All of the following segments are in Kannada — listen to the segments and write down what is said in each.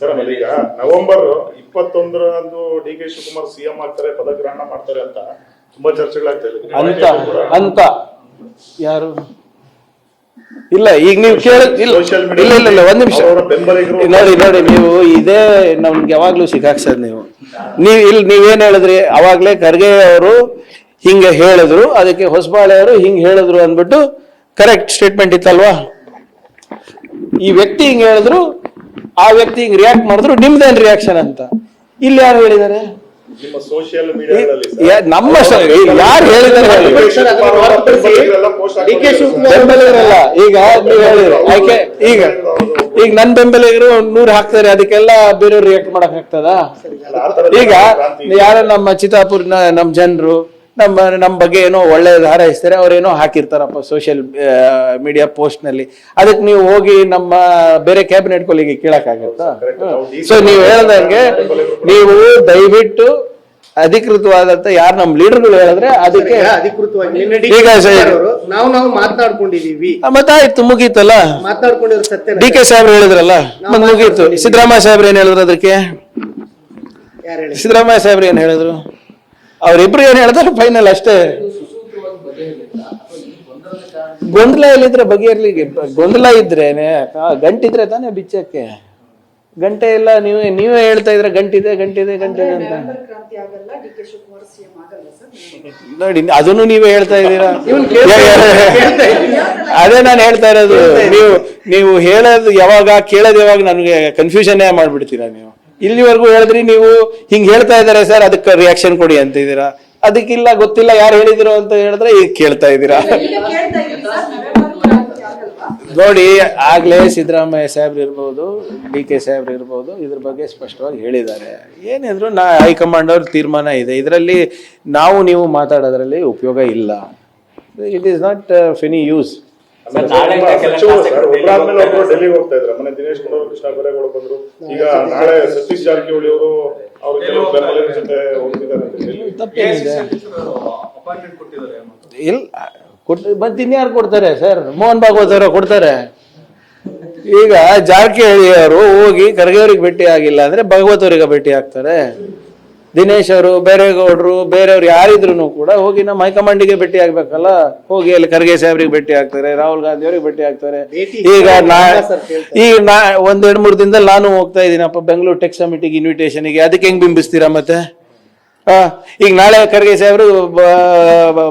ಸರ್ ಆಮೇಲೆ ಈಗ ನವೆಂಬರ್ ಇಪ್ಪತ್ತೊಂದರಂದು ಡಿ ಕೆ ಶಿವಕುಮಾರ್ ಸಿಎಂ ಆಗ್ತಾರೆ ಪದಗ್ರಹಣ ಮಾಡ್ತಾರೆ ಅಂತ ತುಂಬಾ ಚರ್ಚೆಗಳಾಗ್ತಾ ಅಂತ ಅಂತ. ಯಾರು? ಇಲ್ಲ ಈಗ ನೀವು ಕೇಳ ಇಲ್ಲ ಇಲ್ಲ ಇಲ್ಲ ಇಲ್ಲ ಒಂದ್ ನಿಮಿಷ. ನೋಡಿ ನೋಡಿ ನೀವು ಇದೇ ನಮ್ಗೆ ಯಾವಾಗ್ಲೂ ಸಿಕ್ಕಾಕ್ಸದ್ ನೀವು. ನೀವ್ ಇಲ್ಲಿ ನೀವೇನ್ ಹೇಳಿದ್ರಿ? ಅವಾಗ್ಲೇ ಖರ್ಗೆ ಅವರು ಹಿಂಗೆ ಹೇಳಿದ್ರು ಅದಕ್ಕೆ ಹೊಸಬಾಳೆ ಅವರು ಹಿಂಗೆ ಹೇಳಿದ್ರು ಅಂದ್ಬಿಟ್ಟು ಕರೆಕ್ಟ್ ಸ್ಟೇಟ್ಮೆಂಟ್ ಇತ್ತಲ್ವಾ? ಈ ವ್ಯಕ್ತಿ ಹಿಂಗ್ ಹೇಳಿದ್ರು ಆ ವ್ಯಕ್ತಿ ಹಿಂಗ್ ರಿಯಾಕ್ಟ್ ಮಾಡಿದ್ರು ನಿಮ್ದೇನ್ ರಿಯಾಕ್ಷನ್ ಅಂತ. ಇಲ್ಲಿ ಯಾರು ಹೇಳಿದ್ದಾರೆ? ನಿಮ್ಮ ಸೋಷಿಯಲ್ ಮೀಡಿಯಾಗಳಲ್ಲಿ ನಮ್ಮ ಯಾರು ಹೇಳಿದ್ದಾರೆ? ಬೆಂಬಲಿಗರಲ್ಲ. ಈಗ ನೀವು ಹೇಳಿದ್ರೆ. ಆಯ್ಕೆ ಈಗ ಈಗ ನನ್ ಬೆಂಬಲಿಗರು ನೂರು ಹಾಕ್ತಾರೆ ಅದಕ್ಕೆಲ್ಲ ಬೇರೆಯವ್ರು ರಿಯಾಕ್ಟ್ ಮಾಡಕ್ ಆಗ್ತದ? ಈಗ ಯಾರು ನಮ್ಮ ಚಿತ್ತಾಪುರ್ನ ನಮ್ ಜನರು ನಮ್ಮ ನಮ್ಮ ಬಗ್ಗೆ ಏನೋ ಒಳ್ಳೆಯದು ಹಾರೈಸ್ತಾರೆ ಅವ್ರೇನೋ ಹಾಕಿರ್ತಾರಪ್ಪ ಸೋಷಿಯಲ್ ಮೀಡಿಯಾ ಪೋಸ್ಟ್ನಲ್ಲಿ. ಅದಕ್ಕೆ ನೀವು ಹೋಗಿ ನಮ್ಮ ಬೇರೆ ಕ್ಯಾಬಿನೆಟ್ ಕೊಲಿಗೆ ಕೇಳಕ್ಕಾಗತ್ತಾ ಸೊ ನೀವು ಹೇಳ್ದಂಗೆ ನೀವು ದಯವಿಟ್ಟು ಅಧಿಕೃತವಾದಂತ ಯಾರು ನಮ್ಮ ಲೀಡರ್ಗಳು ಹೇಳಿದ್ರೆ ಅದಕ್ಕೆ ಮಾತಾಡ್ಕೊಂಡಿದ್ದೀವಿ ನಾವು ನಾವು ಮಾತನಾಡ್ಕೊಂಡಿದೀವಿ ಮತ್ತಾಯ್ತು ಮುಗೀತಲ್ಲ? ಮಾತನಾಡ್ಕೊಂಡಿರೋ ಸತ್ಯ ಡಿ ಕೆ ಸಾಹೇಬ್ ಹೇಳಿದ್ರಲ್ಲ? ಮುಗೀತು. ಸಿದ್ದರಾಮಯ್ಯ ಸಾಹೇಬ್ರು ಏನ್ ಹೇಳಿದ್ರು ಅದಕ್ಕೆ? ಸಿದ್ದರಾಮಯ್ಯ ಸಾಹೇಬ್ರು ಏನ್ ಹೇಳಿದ್ರು? ಅವ್ರಿಬ್ರು ಏನ್ ಹೇಳ್ತಾರೆ ಫೈನಲ್ ಅಷ್ಟೇ. ಗೊಂದಲ ಎಲ್ಲಿದ್ರೆ ಬಗೆಯಿರ್ಲಿ ಗೊಂದಲ ಇದ್ರೆ ಆ, ಗಂಟಿದ್ರೆ ತಾನೇ ಬಿಚ್ಚಕ್ಕೆ? ಗಂಟೆ ಇಲ್ಲ ನೀವೇ ನೀವೇ ಹೇಳ್ತಾ ಇದ್ರೆ ಗಂಟಿದೆ ಗಂಟಿದೆ ಗಂಟಿದೆ ಅಂತ. ನೋಡಿ ಅದನ್ನು ನೀವೇ ಹೇಳ್ತಾ ಇದ್ದೀರಾ. ಅದೇ ನಾನು ಹೇಳ್ತಾ ಇರೋದು. ನೀವು ನೀವು ಹೇಳೋದು ಯಾವಾಗ ಕೇಳೋದು ಯಾವಾಗ ನನಗೆ ಕನ್ಫ್ಯೂಷನ್ ಮಾಡ್ಬಿಡ್ತೀರಾ ನೀವು? ಇಲ್ಲಿವರೆಗೂ ಹೇಳಿದ್ರಿ ನೀವು ಹಿಂಗ್ ಹೇಳ್ತಾ ಇದಾರೆ ಸರ್ ಅದಕ್ಕೆ ರಿಯಾಕ್ಷನ್ ಕೊಡಿ ಅಂತ ಇದ್ದೀರಾ ಅದಕ್ಕಿಲ್ಲ ಗೊತ್ತಿಲ್ಲ ಯಾರು ಹೇಳಿದ್ರು ಅಂತ ಹೇಳಿದ್ರೆ ಈಗ ಕೇಳ್ತಾ ಇದ್ದೀರಾ? ನೋಡಿ ಆಗ್ಲೇ ಸಿದ್ದರಾಮಯ್ಯ ಸಾಹೇಬ್ರು ಇರ್ಬೋದು ಡಿ ಕೆ ಸಾಹೇಬ್ರು ಇರ್ಬೋದು ಇದ್ರ ಬಗ್ಗೆ ಸ್ಪಷ್ಟವಾಗಿ ಹೇಳಿದ್ದಾರೆ. ಏನಿದ್ರು ನಾ ಹೈಕಮಾಂಡ್ ಅವ್ರ ತೀರ್ಮಾನ ಇದೆ. ಇದರಲ್ಲಿ ನಾವು ನೀವು ಮಾತಾಡೋದ್ರಲ್ಲಿ ಉಪಯೋಗ ಇಲ್ಲ. It is not any use ಒಬ್ಬರಾದ್ಮೇಲೆ ಒಬ್ರು ಡೆಲ್ಲಿಗೆ ಹೋಗ್ತಾ ಇದ್ರು ಮನೆ ದಿನೇಶ್ ಗುಂಡೂರಾವ್ ಕೃಷ್ಣ ಬೈರೇಗೌಡ ಬಂದ್ರು. ಈಗ ನಾಳೆ ಸತೀಶ್ ಜಾರಕಿಹೊಳಿ ಅವರು ಅವ್ರ ಕೆಲವು ಬೆಂಬಲಿಗರ ಜೊತೆ ಹೋಗ್ತಿದ್ದಾರೆ ಡೆಲ್ಲಿ ಇಲ್ಲ ಮತ್ತೆ ಇನ್ಯಾರು ಕೊಡ್ತಾರೆ ಸರ್? ಮೋಹನ್ ಭಾಗವತ್ ಅವರು ಕೊಡ್ತಾರೆ. ಈಗ ಜಾರಕಿಹೊಳಿ ಅವರು ಹೋಗಿ ಖರ್ಗೆ ಅವ್ರಿಗೆ ಭೇಟಿ ಆಗಿಲ್ಲ ಅಂದ್ರೆ ಭಗವತ್ ಅವ್ರಿಗೆ ಭೇಟಿ ಆಗ್ತಾರೆ. ದಿನೇಶ್ ಅವರು ಬೇರೆಗೌಡರು ಬೇರೆಯವ್ರು ಯಾರಿದ್ರು ಕೂಡ ಹೋಗಿ ನಮ್ಮ ಹೈಕಮಾಂಡಿಗೆ ಭೇಟಿ ಆಗ್ಬೇಕಲ್ಲ. ಹೋಗಿ ಅಲ್ಲಿ ಖರ್ಗೆ ಸಾಹೇಬ್ರಿಗೆ ಭೇಟಿ ಆಗ್ತಾರೆ ರಾಹುಲ್ ಗಾಂಧಿ ಅವ್ರಿಗೆ ಭೇಟಿ ಆಗ್ತಾರೆ. ಈಗ ನಾ. ಈಗ ನಾ ಒಂದ್ ಎರಡ್ ಮೂರ್ ದಿನದಲ್ಲಿ ನಾನು ಹೋಗ್ತಾ ಇದ್ದೀನಪ್ಪ ಬೆಂಗಳೂರು ಟೆಕ್ ಸಮಿಟಿಗೆ ಇನ್ವಿಟೇಷನ್ಗೆ ಅದಕ್ಕೆ ಹೆಂಗ್ ಬಿಂಬಿಸ್ತೀರಾ ಮತ್ತೆ? ಆ, ಈಗ ನಾಳೆ ಖರ್ಗೆ ಸಾಹೇಬ್ರು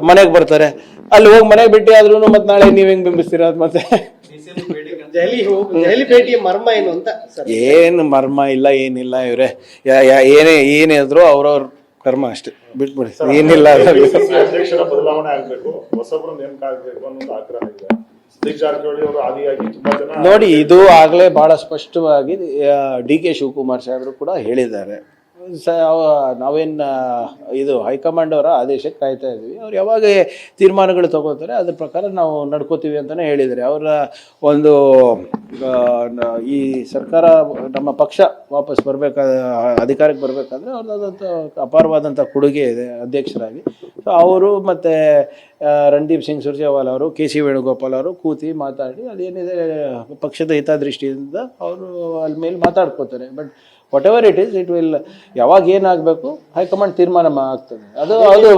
ಮನೆಗೆ ಬರ್ತಾರೆ. ಅಲ್ಲಿ ಹೋಗಿ ಮನೆಗೆ ಭೇಟಿ ಆದ್ರೂ ಮತ್ತೆ ನಾಳೆ ನೀವ್ ಹೆಂಗ್ ಬಿಂಬಿಸ್ತೀರಾ ಮತ್ತೆ? ದೆಹಲಿ ಹೋಗ್- ದೆಹಲಿ ಭೇಟಿಯ ಮರ್ಮ ಏನು ಅಂತ ಸರ್? ಏನು ಮರ್ಮ ಇಲ್ಲ ಏನಿಲ್ಲ ಇವ್ರೆ. ಏನೇ ಏನಿದ್ರು ಅವ್ರವ್ರ ಕರ್ಮ ಅಷ್ಟೇ. ಬಿಟ್ಬಿಡಿ. ಏನಿಲ್ಲ ಅಧ್ಯಕ್ಷರ ಬದಲಾವಣೆ ಆಗ್ಬೇಕು. ಹೊಸಬ್ರು ನೇಮಕ ಆಗ್ಬೇಕು ಅನ್ನೋ ಒಂದು ಆಗ್ರಹ ಇದೆ. ಸತೀಶ್ ಜಾರಕಿಹೊಳಿ ಅವರು ಆದಿಯಾಗಿ ತುಂಬಾ ಜನ ನೋಡಿ ಇದು ಆಗ್ಲೇ ಬಹಳ ಸ್ಪಷ್ಟವಾಗಿ ಡಿ ಕೆ ಶಿವಕುಮಾರ್ ಸಾಹೇಬರು ಕೂಡ ಹೇಳಿದ್ದಾರೆ. ಸ ನಾವೇನ್ ಇದು ಹೈಕಮಾಂಡ್ ಅವರ ಆದೇಶಕ್ಕೆ ಕಾಯ್ತಾ ಇದ್ದೀವಿ ಅವ್ರು ಯಾವಾಗ ತೀರ್ಮಾನಗಳು ತಗೋತಾರೆ, ಅದ್ರ ಪ್ರಕಾರ ನಾವು ನಡ್ಕೋತೀವಿ ಅಂತಲೇ ಹೇಳಿದರೆ ಅವರ ಒಂದು ಈ ಸರ್ಕಾರ ನಮ್ಮ ಪಕ್ಷ ವಾಪಸ್ ಬರಬೇಕಾದ ಅಧಿಕಾರಕ್ಕೆ ಬರಬೇಕಾದ್ರೆ ಅವ್ರದ್ದಾದಂಥ ಅಪಾರವಾದಂಥ ಕೊಡುಗೆ ಇದೆ, ಅಧ್ಯಕ್ಷರಾಗಿ. ಸೊ ಅವರು ಮತ್ತು ರಣದೀಪ್ ಸಿಂಗ್ ಸುರ್ಜೇವಾಲ ಅವರು, ಕೆ ಸಿ ವೇಣುಗೋಪಾಲ್ ಅವರು ಕೂತಿ ಮಾತಾಡಿ, ಅದೇನಿದೆ, ಪಕ್ಷದ ಹಿತದೃಷ್ಟಿಯಿಂದ ಅವರು ಅಲ್ಲಿ ಮೇಲೆ ಮಾತಾಡ್ಕೋತಾರೆ. But whatever it is it will ಯಾವಾಗ ಏನಾಗಬೇಕು ಹೈಕಮಾಂಡ್ ತೀರ್ಮಾನ ಆಗ್ತದೆ. ಅದು ಅದು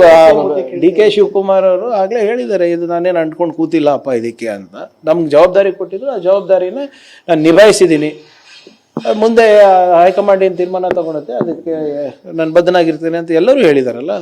ಡಿ ಕೆ ಶಿವಕುಮಾರ್ ಅವರು ಆಗಲೇ ಹೇಳಿದ್ದಾರೆ ಇದು ನಾನೇನು ಅಂಟ್ಕೊಂಡು ಕೂತಿಲ್ಲಪ್ಪ ಇದಕ್ಕೆ ಅಂತ. ನಮ್ಗೆ ಜವಾಬ್ದಾರಿ ಕೊಟ್ಟಿದ್ರು ಆ ಜವಾಬ್ದಾರಿನ ನಾನು ನಿಭಾಯಿಸಿದ್ದೀನಿ ಮುಂದೆ ಹೈಕಮಾಂಡ್ ಏನು ತೀರ್ಮಾನ ತಗೊಳುತ್ತೆ ಅದಕ್ಕೆ ನಾನು ಬದ್ಧನಾಗಿರ್ತೇನೆ ಅಂತ ಎಲ್ಲರೂ ಹೇಳಿದಾರಲ್ಲ.